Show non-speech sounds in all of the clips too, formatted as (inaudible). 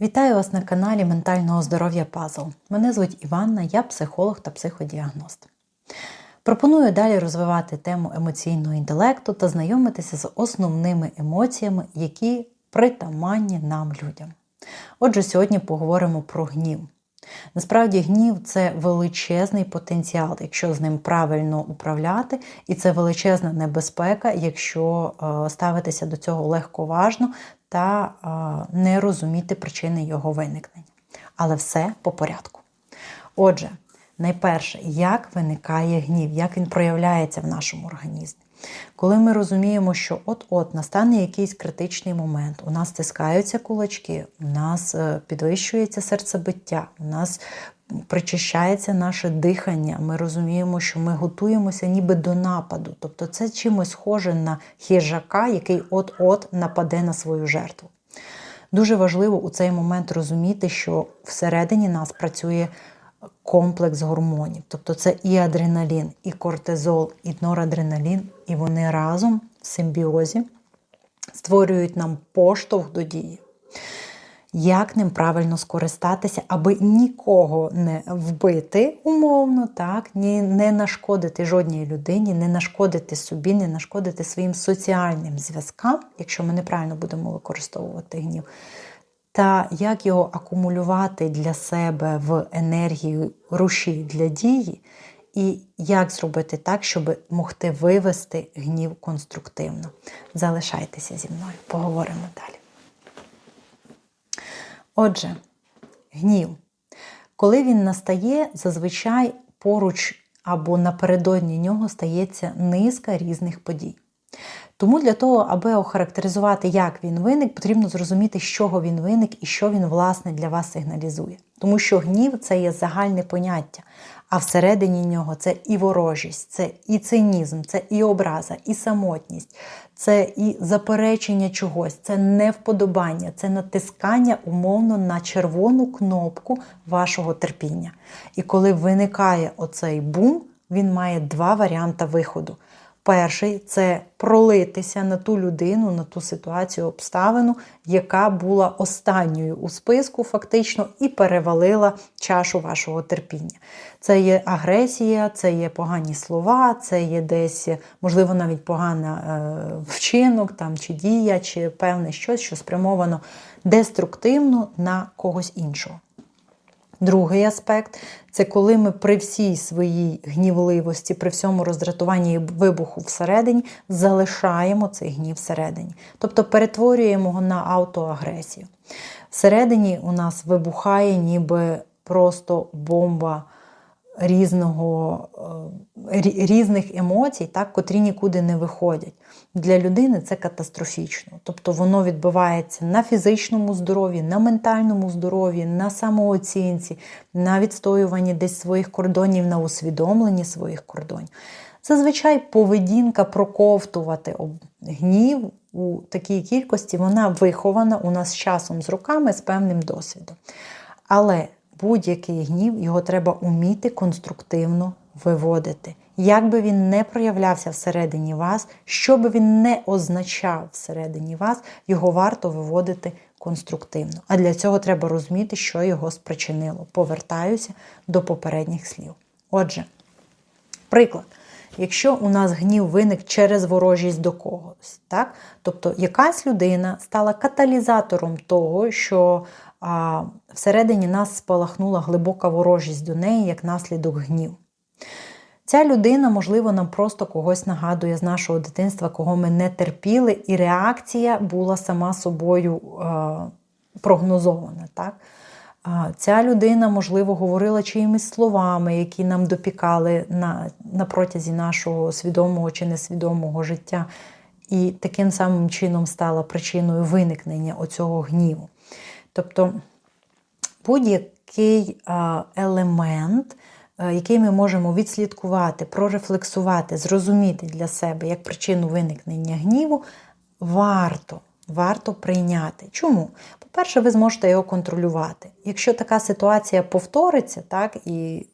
Вітаю вас на каналі Ментального здоров'я Пазл. Мене звуть Іванна, я психолог та психодіагност. Пропоную далі розвивати тему емоційного інтелекту та знайомитися з основними емоціями, які притаманні нам людям. Отже, сьогодні поговоримо про гнів. Насправді, гнів це величезний потенціал, якщо з ним правильно управляти, і це величезна небезпека, якщо е, ставитися до цього легковажно та не розуміти причини його виникнення. Але все по порядку. Отже, найперше, як виникає гнів, як він проявляється в нашому організмі. Коли ми розуміємо, що от-от настане якийсь критичний момент, у нас стискаються кулачки, у нас е, підвищується серцебиття, у нас причищається наше дихання, ми розуміємо, що ми готуємося ніби до нападу. Тобто це чимось схоже на хижака, який от-от нападе на свою жертву. Дуже важливо у цей момент розуміти, що всередині нас працює комплекс гормонів. Тобто це і адреналін, і кортизол, і норадреналін, і вони разом в симбіозі створюють нам поштовх до дії. Як ним правильно скористатися, аби нікого не вбити умовно, так, ні, не нашкодити жодній людині, не нашкодити собі, не нашкодити своїм соціальним зв'язкам, якщо ми неправильно будемо використовувати гнів, та як його акумулювати для себе в енергію рушій для дії, і як зробити так, щоб могти вивести гнів конструктивно. Залишайтеся зі мною, поговоримо далі. Отже, гнів. Коли він настає, зазвичай поруч або напередодні нього стається низка різних подій. Тому для того, аби охарактеризувати, як він виник, потрібно зрозуміти, з чого він виник і що він, власне, для вас сигналізує. Тому що гнів це є загальне поняття, а всередині нього це і ворожість, це і цинізм, це і образа, і самотність, це і заперечення чогось, це невподобання, це натискання умовно на червону кнопку вашого терпіння. І коли виникає оцей бум, він має два варіанти виходу. Перший це пролитися на ту людину, на ту ситуацію, обставину, яка була останньою у списку, фактично, і перевалила чашу вашого терпіння. Це є агресія, це є погані слова, це є десь, можливо, навіть погана е, вчинок там, чи дія, чи певне щось, що спрямовано деструктивно на когось іншого. Другий аспект це коли ми при всій своїй гнівливості, при всьому роздратуванні і вибуху всередині залишаємо цей гнів всередині. Тобто перетворюємо його на автоагресію. Всередині у нас вибухає ніби просто бомба різного, е, різних емоцій, так, котрі нікуди не виходять. Для людини це катастрофічно. Тобто воно відбувається на фізичному здоров'ї, на ментальному здоров'ї, на самооцінці, на відстоюванні десь своїх кордонів, на усвідомленні своїх кордонів. Зазвичай поведінка проковтувати гнів у такій кількості, вона вихована у нас з часом, з роками, з певним досвідом. Але будь-який гнів, його треба уміти конструктивно виводити. Як би він не проявлявся всередині вас, що би він не означав всередині вас, його варто виводити конструктивно. А для цього треба розуміти, що його спричинило. Повертаюся до попередніх слів. Отже, приклад. Якщо у нас гнів виник через ворожість до когось, так? тобто якась людина стала каталізатором того, що а, всередині нас спалахнула глибока ворожість до неї як наслідок гнів. Ця людина, можливо, нам просто когось нагадує з нашого дитинства, кого ми не терпіли, і реакція була сама собою а, прогнозована. Так? Ця людина, можливо, говорила чиїмись словами, які нам допікали на, на протязі нашого свідомого чи несвідомого життя, і таким самим чином стала причиною виникнення оцього гніву. Тобто будь-який елемент, який ми можемо відслідкувати, прорефлексувати, зрозуміти для себе як причину виникнення гніву, варто. Варто прийняти. Чому? По-перше, ви зможете його контролювати. Якщо така ситуація повториться, так, і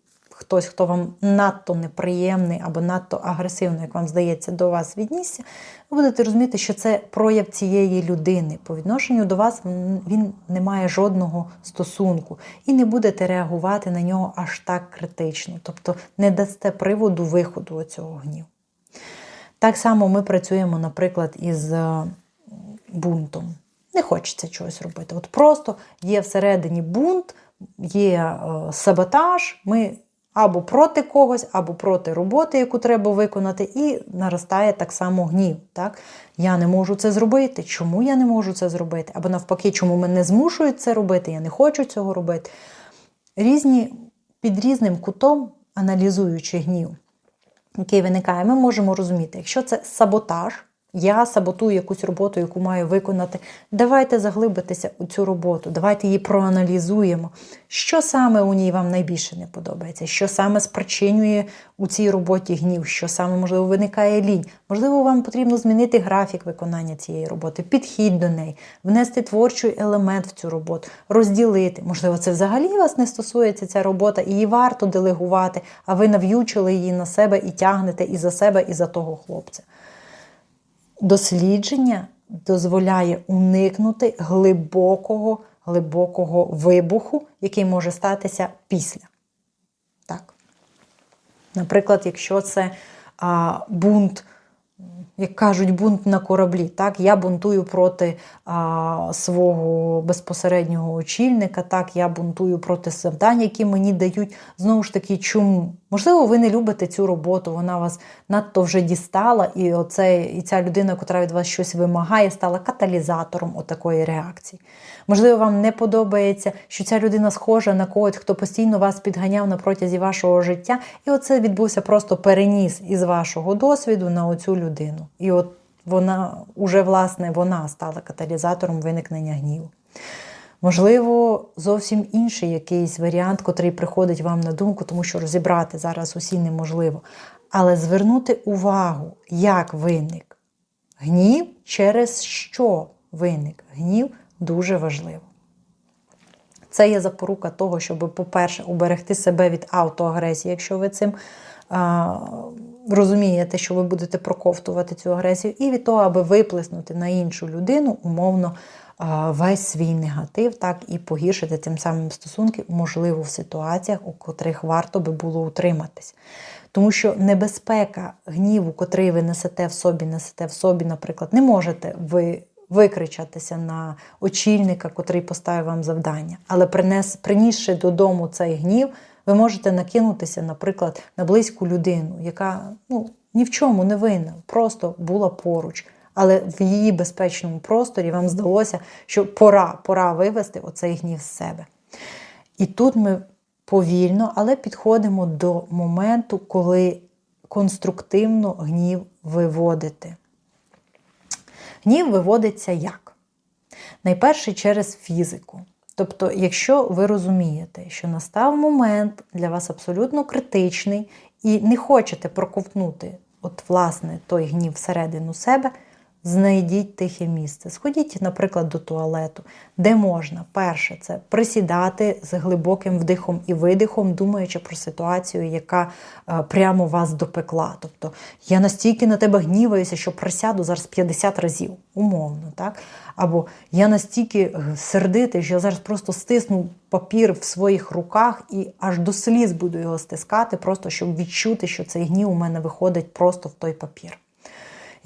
хтось, хто вам надто неприємний або надто агресивно, як вам здається, до вас віднісся, ви будете розуміти, що це прояв цієї людини. По відношенню до вас він не має жодного стосунку і не будете реагувати на нього аж так критично, тобто не дасте приводу виходу цього гніву. Так само ми працюємо, наприклад, із е, бунтом. Не хочеться чогось робити. От просто є всередині бунт, є е, саботаж, ми або проти когось, або проти роботи, яку треба виконати, і наростає так само гнів. Так? Я не можу це зробити. Чому я не можу це зробити? Або навпаки, чому мене змушують це робити, я не хочу цього робити. Різні, Під різним кутом, аналізуючи гнів, який виникає, ми можемо розуміти, якщо це саботаж. Я саботую якусь роботу, яку маю виконати. Давайте заглибитися у цю роботу, давайте її проаналізуємо. Що саме у ній вам найбільше не подобається, що саме спричинює у цій роботі гнів, що саме, можливо, виникає лінь. Можливо, вам потрібно змінити графік виконання цієї роботи, підхід до неї, внести творчий елемент в цю роботу, розділити. Можливо, це взагалі вас не стосується ця робота, і її варто делегувати, а ви нав'ючили її на себе і тягнете і за себе, і за того хлопця. Дослідження дозволяє уникнути глибокого глибокого вибуху, який може статися після. Так. Наприклад, якщо це а, бунт, як кажуть, бунт на кораблі. Так, Я бунтую проти а, свого безпосереднього очільника, так, я бунтую проти завдань, які мені дають. Знову ж таки, чому? Можливо, ви не любите цю роботу, вона вас надто вже дістала, і оце, і ця людина, яка від вас щось вимагає, стала каталізатором отакої реакції. Можливо, вам не подобається, що ця людина схожа на когось, хто постійно вас підганяв на протязі вашого життя, і оце відбувся просто переніс із вашого досвіду на оцю людину. І от вона уже, власне, вона стала каталізатором виникнення гніву. Можливо, зовсім інший якийсь варіант, котрий приходить вам на думку, тому що розібрати зараз усі неможливо. Але звернути увагу, як виник гнів, через що виник гнів, дуже важливо. Це є запорука того, щоб, по-перше, уберегти себе від автоагресії, якщо ви цим а, розумієте, що ви будете проковтувати цю агресію, і від того, аби виплеснути на іншу людину умовно весь свій негатив, так і погіршити тим самим стосунки, можливо, в ситуаціях, у котрих варто би було утриматись. Тому що небезпека гніву, котрий ви несете в собі, несете в собі, наприклад, не можете ви викричатися на очільника, котрий поставив вам завдання. Але принес, принісши додому цей гнів, ви можете накинутися, наприклад, на близьку людину, яка ну, ні в чому не винна, просто була поруч але в її безпечному просторі вам здалося, що пора, пора вивести оцей гнів з себе. І тут ми повільно, але підходимо до моменту, коли конструктивно гнів виводити. Гнів виводиться як? Найперше через фізику. Тобто, якщо ви розумієте, що настав момент для вас абсолютно критичний і не хочете проковтнути от, власне, той гнів всередину себе, Знайдіть тихе місце. Сходіть, наприклад, до туалету, де можна. Перше, це присідати з глибоким вдихом і видихом, думаючи про ситуацію, яка е, прямо вас допекла. Тобто я настільки на тебе гніваюся, що присяду зараз 50 разів, умовно. так? Або я настільки е, сердитий, що я зараз просто стисну папір в своїх руках і аж до сліз буду його стискати, просто щоб відчути, що цей гнів у мене виходить просто в той папір.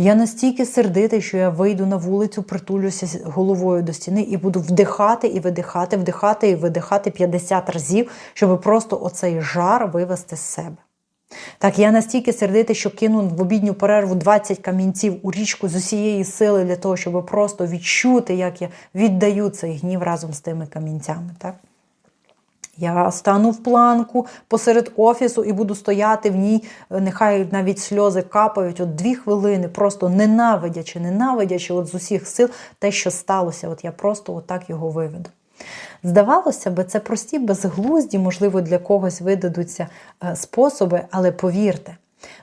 Я настільки сердитий, що я вийду на вулицю, притулюся головою до стіни і буду вдихати і видихати, вдихати і видихати 50 разів, щоб просто оцей жар вивести з себе. Так, я настільки сердитий, що кину в обідню перерву 20 камінців у річку з усієї сили для того, щоб просто відчути, як я віддаю цей гнів разом з тими камінцями. Так? Я стану в планку посеред офісу і буду стояти в ній, е, нехай навіть сльози капають, от дві хвилини, просто ненавидячи, ненавидячи от з усіх сил те, що сталося. От я просто отак його виведу. Здавалося би, це прості, безглузді, можливо, для когось видадуться е, способи, але повірте,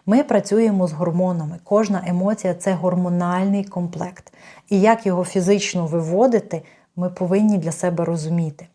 ми працюємо з гормонами. Кожна емоція це гормональний комплект. І як його фізично виводити, ми повинні для себе розуміти.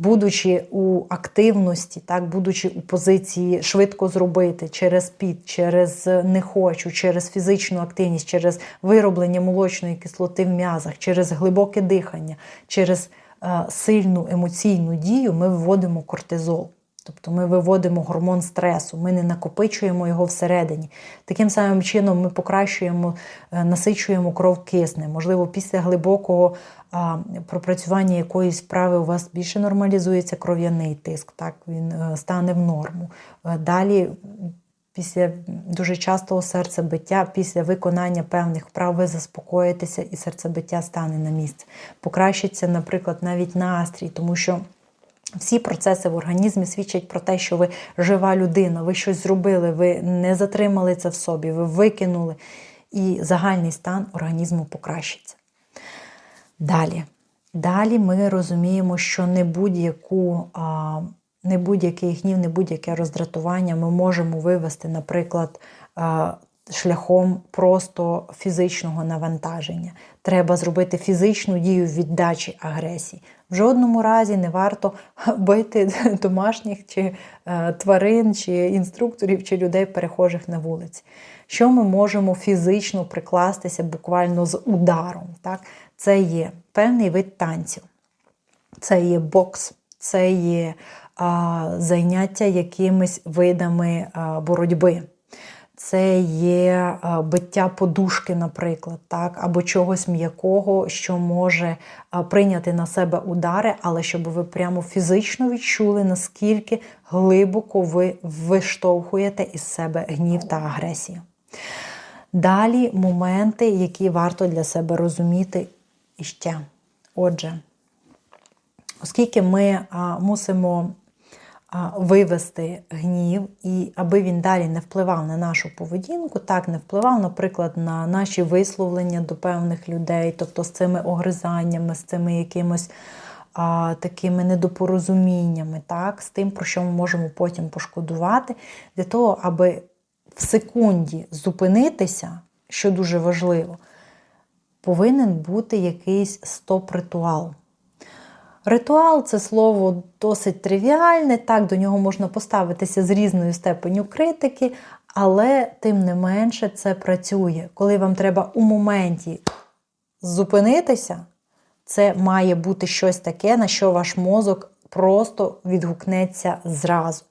Будучи у активності, так, будучи у позиції швидко зробити через піт, через не хочу, через фізичну активність, через вироблення молочної кислоти в м'язах, через глибоке дихання, через е, сильну емоційну дію, ми вводимо кортизол. Тобто ми виводимо гормон стресу, ми не накопичуємо його всередині. Таким самим чином ми покращуємо, е, насичуємо кров киснем. Можливо, після глибокого пропрацювання якоїсь вправи у вас більше нормалізується кров'яний тиск, так він е, стане в норму. Е, Далі. Після дуже частого серцебиття, після виконання певних вправ ви заспокоїтеся і серцебиття стане на місце. Покращиться, наприклад, навіть настрій, тому що всі процеси в організмі свідчать про те, що ви жива людина, ви щось зробили, ви не затримали це в собі, ви викинули, і загальний стан організму покращиться. Далі. Далі ми розуміємо, що не будь-яку. Не будь-який гнів, не будь-яке роздратування ми можемо вивести, наприклад, шляхом просто фізичного навантаження. Треба зробити фізичну дію віддачі агресії. В жодному разі не варто (laughs) бити (laughs) домашніх чи е, тварин, чи інструкторів, чи людей, перехожих на вулиці. Що ми можемо фізично прикластися буквально з ударом? Так? Це є певний вид танців, це є бокс, це є а, заняття якимись видами а, боротьби. Це є биття подушки, наприклад, так, або чогось м'якого, що може прийняти на себе удари, але щоб ви прямо фізично відчули, наскільки глибоко ви виштовхуєте із себе гнів та агресію. Далі моменти, які варто для себе розуміти іще. Отже, оскільки ми мусимо вивести гнів, і аби він далі не впливав на нашу поведінку, так не впливав, наприклад, на наші висловлення до певних людей, тобто з цими огризаннями, з цими якимось а, такими недопорозуміннями, так, з тим, про що ми можемо потім пошкодувати, для того, аби в секунді зупинитися, що дуже важливо, повинен бути якийсь стоп-ритуал. Ритуал це слово досить тривіальне, так, до нього можна поставитися з різною степеню критики, але тим не менше це працює. Коли вам треба у моменті зупинитися, це має бути щось таке, на що ваш мозок просто відгукнеться зразу.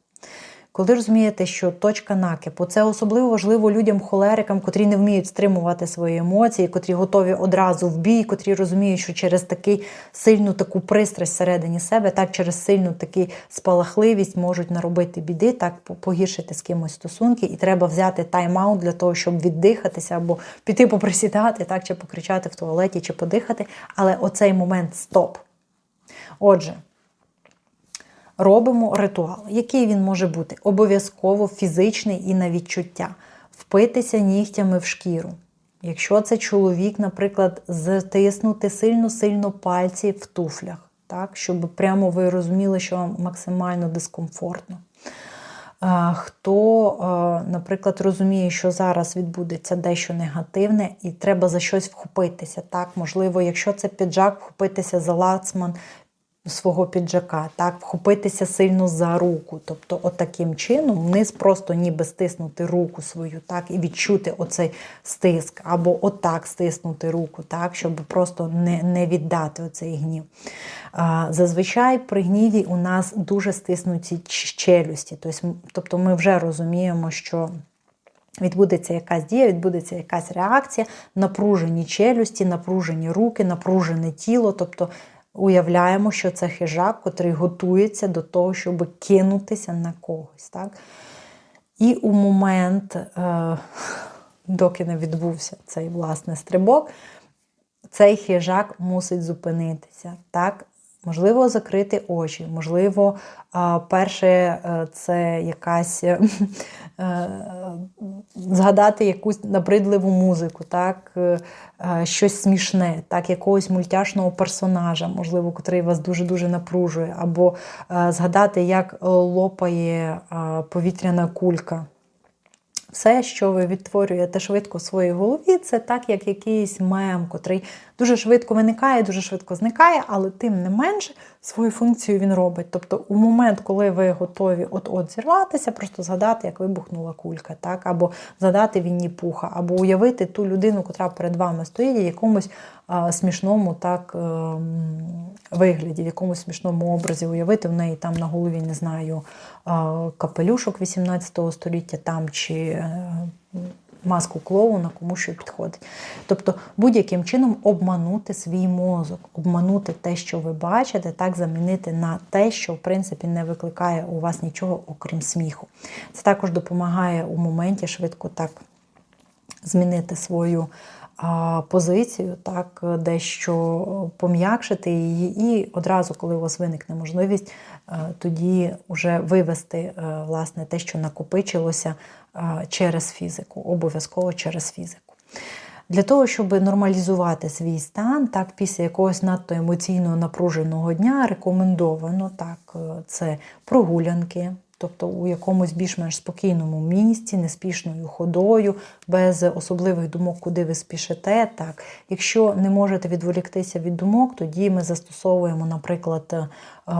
Коли розумієте, що точка накипу це особливо важливо людям-холерикам, котрі не вміють стримувати свої емоції, котрі готові одразу в бій, котрі розуміють, що через такий сильну таку пристрасть всередині себе, так через сильну таку спалахливість можуть наробити біди, так погіршити з кимось стосунки, і треба взяти тайм-аут для того, щоб віддихатися або піти поприсідати, так чи покричати в туалеті, чи подихати. Але оцей момент стоп. Отже робимо ритуал. Який він може бути? Обов'язково фізичний і на відчуття. Впитися нігтями в шкіру. Якщо це чоловік, наприклад, затиснути сильно-сильно пальці в туфлях, так, щоб прямо ви розуміли, що вам максимально дискомфортно. Хто, наприклад, розуміє, що зараз відбудеться дещо негативне, і треба за щось вхопитися. Так, Можливо, якщо це піджак, вхопитися за лацман свого піджака, так, вхопитися сильно за руку. Тобто, отаким чином вниз просто ніби стиснути руку свою, так, і відчути оцей стиск, або отак стиснути руку, так, щоб просто не не віддати оцей гнів. А, Зазвичай при гніві у нас дуже стиснуті челюсті. Тобто ми вже розуміємо, що. Відбудеться якась дія, відбудеться якась реакція, напружені челюсті, напружені руки, напружене тіло. Тобто уявляємо, що це хижак, котрий готується до того, щоб кинутися на когось. Так? І у момент, е, доки не відбувся цей власне стрибок, цей хижак мусить зупинитися. Так? Можливо, закрити очі, можливо, перше е, це якась е, згадати якусь набридливу музику, так, е, щось смішне, так, якогось мультяшного персонажа, можливо, котрий вас дуже-дуже напружує, або згадати, як лопає повітряна кулька. Все, що ви відтворюєте швидко в своїй голові, це так, як якийсь мем, котрий дуже швидко виникає, дуже швидко зникає, але тим не менше свою функцію він робить. Тобто, у момент, коли ви готові от-от зірватися, просто згадати, як вибухнула кулька, так? або згадати Вінні Пуха, або уявити ту людину, котра перед вами стоїть, і якомусь смішному так, ем, вигляді, в якомусь смішному образі, уявити в неї там на голові, не знаю, капелюшок 18 століття там чи. е, Маску клоуна, кому що підходить. Тобто будь-яким чином обманути свій мозок, обманути те, що ви бачите, так замінити на те, що в принципі не викликає у вас нічого, окрім сміху. Це також допомагає у моменті швидко так змінити свою позицію, так, дещо пом'якшити її, і одразу, коли у вас виникне можливість, е, тоді вже вивести е, власне те, що накопичилося е, через фізику, обов'язково через фізику. Для того, щоб нормалізувати свій стан, так, після якогось надто емоційно напруженого дня рекомендовано так, е, це прогулянки, тобто у якомусь більш-менш спокійному місці, неспішною ходою, без особливих думок, куди ви спішите. Так. Якщо не можете відволіктися від думок, тоді ми застосовуємо, наприклад,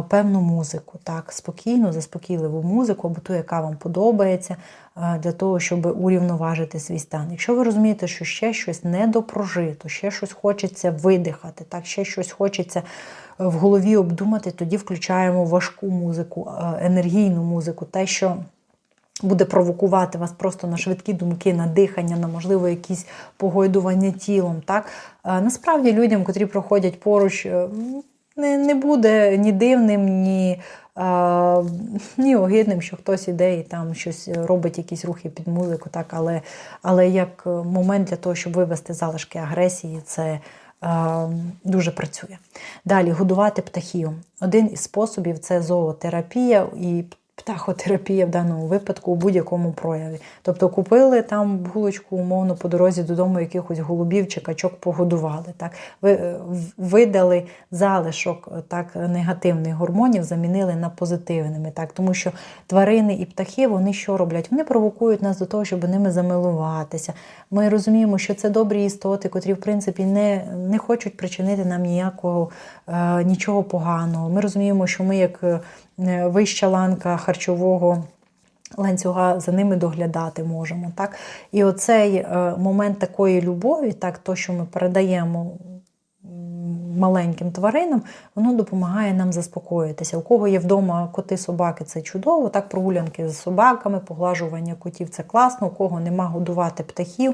певну музику, так, спокійну, заспокійливу музику, або ту, яка вам подобається, е, для того, щоб урівноважити свій стан. Якщо ви розумієте, що ще щось недопрожито, ще щось хочеться видихати, так, ще щось хочеться в голові обдумати, тоді включаємо важку музику, е, енергійну музику, те, що буде провокувати вас просто на швидкі думки, на дихання, на можливо якісь погойдування тілом. Так? Е, Насправді людям, котрі проходять поруч, е, не, не буде ні дивним, ні. А, ні огидним, що хтось іде і там щось робить, якісь рухи під музику, так, але, але як момент для того, щоб вивести залишки агресії, це а, дуже працює. Далі годувати птахів. Один із способів це зоотерапія і птахотерапія в даному випадку у будь-якому прояві. Тобто купили там булочку, умовно, по дорозі додому якихось голубів чи качок погодували. Так? Ви е, видали залишок е, так, негативних гормонів, замінили на позитивними. Так? Тому що тварини і птахи вони що роблять? Вони провокують нас до того, щоб ними замилуватися. Ми розуміємо, що це добрі істоти, котрі, в принципі, не, не хочуть причинити нам ніякого е, нічого поганого. Ми розуміємо, що ми як е, вища ланка харчового ланцюга за ними доглядати можемо. Так? І оцей е, момент такої любові, так, то, що ми передаємо маленьким тваринам, воно допомагає нам заспокоїтися. У кого є вдома коти, собаки, це чудово. Так, прогулянки з собаками, поглажування котів це класно, у кого нема годувати птахів,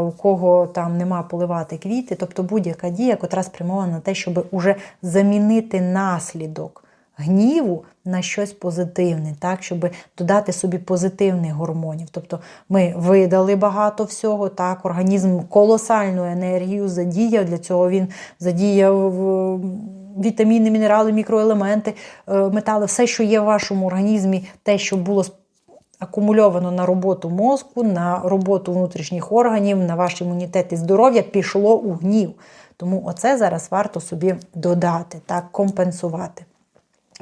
у кого там нема поливати квіти. Тобто будь-яка дія, котра спрямована на те, щоб уже замінити наслідок гніву на щось позитивне, так, щоб додати собі позитивних гормонів. Тобто ми видали багато всього, так, організм колосальну енергію задіяв, для цього він задіяв вітаміни, мінерали, мікроелементи, метали, все, що є в вашому організмі, те, що було акумульовано на роботу мозку, на роботу внутрішніх органів, на ваш імунітет і здоров'я, пішло у гнів. Тому оце зараз варто собі додати, так, компенсувати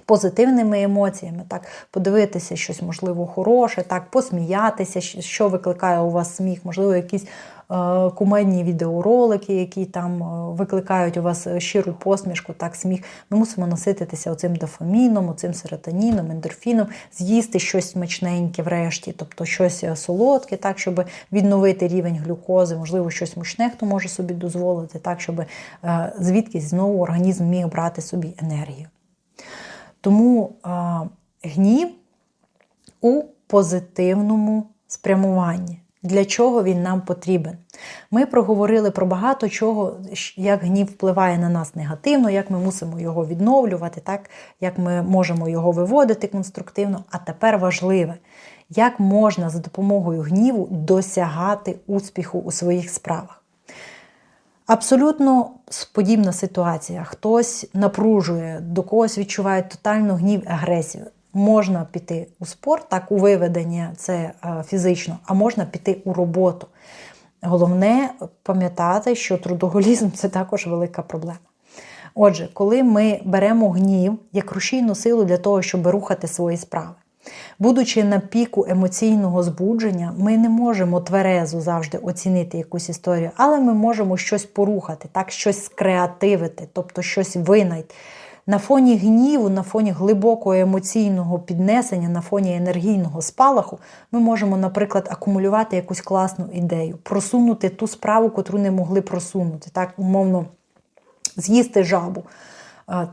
позитивними емоціями, так, подивитися щось, можливо, хороше, так, посміятися, що викликає у вас сміх, можливо, якісь е, кумедні відеоролики, які там е, викликають у вас щиру посмішку, так, сміх. Ми мусимо насититися оцим дофаміном, оцим серотоніном, ендорфіном, з'їсти щось смачненьке врешті, тобто щось солодке, так, щоб відновити рівень глюкози, можливо, щось мучне, хто може собі дозволити, так, щоб е, звідкись знову організм міг брати собі енергію. Тому а, гнів у позитивному спрямуванні. Для чого він нам потрібен? Ми проговорили про багато чого, як гнів впливає на нас негативно, як ми мусимо його відновлювати, так? як ми можемо його виводити конструктивно. А тепер важливе, як можна за допомогою гніву досягати успіху у своїх справах. Абсолютно подібна ситуація. Хтось напружує, до когось відчуває тотальну гнів, агресію. Можна піти у спорт, так у виведення це е, фізично, а можна піти у роботу. Головне пам'ятати, що трудоголізм це також велика проблема. Отже, коли ми беремо гнів як рушійну силу для того, щоб рухати свої справи, Будучи на піку емоційного збудження, ми не можемо тверезо завжди оцінити якусь історію, але ми можемо щось порухати, так, щось скреативити, тобто щось винайти. На фоні гніву, на фоні глибокого емоційного піднесення, на фоні енергійного спалаху, ми можемо, наприклад, акумулювати якусь класну ідею, просунути ту справу, котру не могли просунути, так, умовно, з'їсти жабу.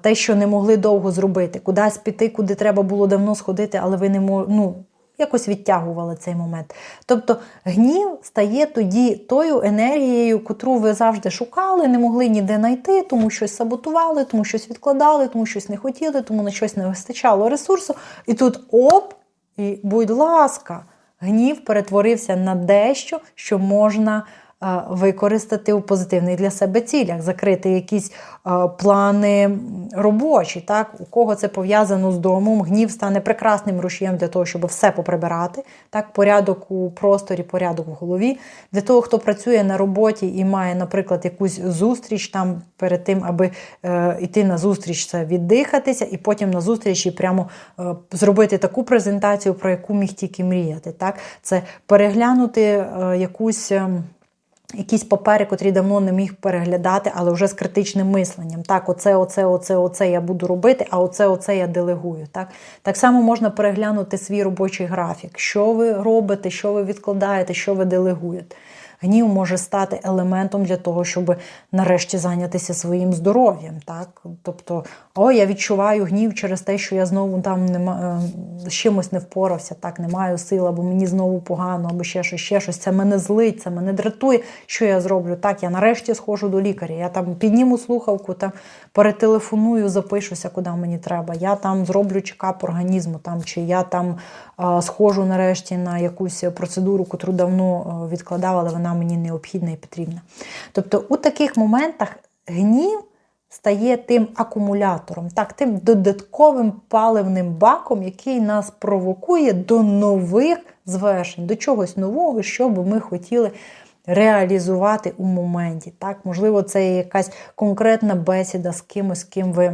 Те, що не могли довго зробити, кудись піти, куди треба було давно сходити, але ви не мо... ну, якось відтягували цей момент. Тобто гнів стає тоді тою енергією, котру ви завжди шукали, не могли ніде знайти, тому щось саботували, тому щось відкладали, тому щось не хотіли, тому на щось не вистачало ресурсу. І тут оп, і будь ласка, гнів перетворився на дещо, що можна використати у позитивних для себе цілях, закрити якісь е, плани робочі. Так? У кого це пов'язано з домом, гнів стане прекрасним рушієм для того, щоб все поприбирати. Так? Порядок у просторі, порядок у голові. Для того, хто працює на роботі і має, наприклад, якусь зустріч там перед тим, аби е, йти на зустріч, це віддихатися, і потім на зустрічі прямо е, зробити таку презентацію, про яку міг тільки мріяти. Так? Це переглянути е, якусь. Якісь папери, котрі давно не міг переглядати, але вже з критичним мисленням. Так, оце, оце, оце, оце я буду робити, а оце, оце я делегую. Так так само можна переглянути свій робочий графік. Що ви робите, що ви відкладаєте, що ви делегуєте. Гнів може стати елементом для того, щоб нарешті зайнятися своїм здоров'ям. Так? Тобто, о, я відчуваю гнів через те, що я знову там не ма- е, з чимось не впорався, так, не маю сил, або мені знову погано, або ще щось, ще щось. Це мене злить, це мене дратує. Що я зроблю? Так, я нарешті схожу до лікаря. Я там підніму слухавку, там перетелефоную, запишуся, куди мені треба. Я там зроблю чекап організму, там, чи я там е, схожу нарешті на якусь процедуру, котру давно е, відкладав, але вона мені необхідна і потрібна. Тобто, у таких моментах гнів стає тим акумулятором, так, тим додатковим паливним баком, який нас провокує до нових звершень, до чогось нового, що би ми хотіли реалізувати у моменті. Так? Можливо, це якась конкретна бесіда з кимось, з ким ви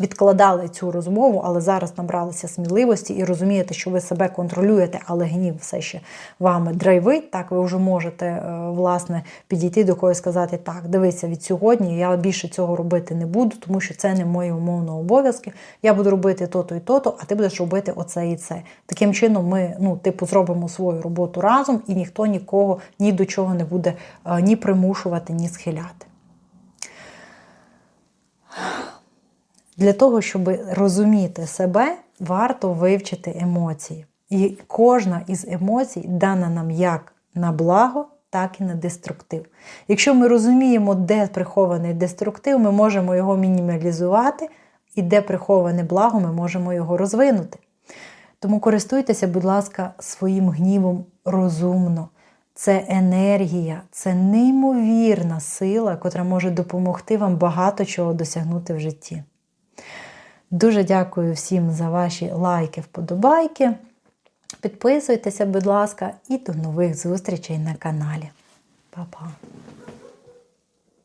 відкладали цю розмову, але зараз набралися сміливості і розумієте, що ви себе контролюєте, але гнів все ще вами драйвить. Так, ви вже можете е, власне підійти до когось сказати: так, дивися, від сьогодні я більше цього робити не буду, тому що це не мої умовно обов'язки. Я буду робити то-то і то-то, а ти будеш робити оце і це. Таким чином, ми, ну, типу, зробимо свою роботу разом, і ніхто нікого ні до чого не буде е, ні примушувати, ні схиляти. Для того, щоб розуміти себе, варто вивчити емоції. І кожна із емоцій дана нам як на благо, так і на деструктив. Якщо ми розуміємо, де прихований деструктив, ми можемо його мінімалізувати, і де приховане благо, ми можемо його розвинути. Тому користуйтеся, будь ласка, своїм гнівом розумно. Це енергія, це неймовірна сила, котра може допомогти вам багато чого досягнути в житті. Дуже дякую всім за ваші лайки, вподобайки. Підписуйтеся, будь ласка, і до нових зустрічей на каналі. Па-па!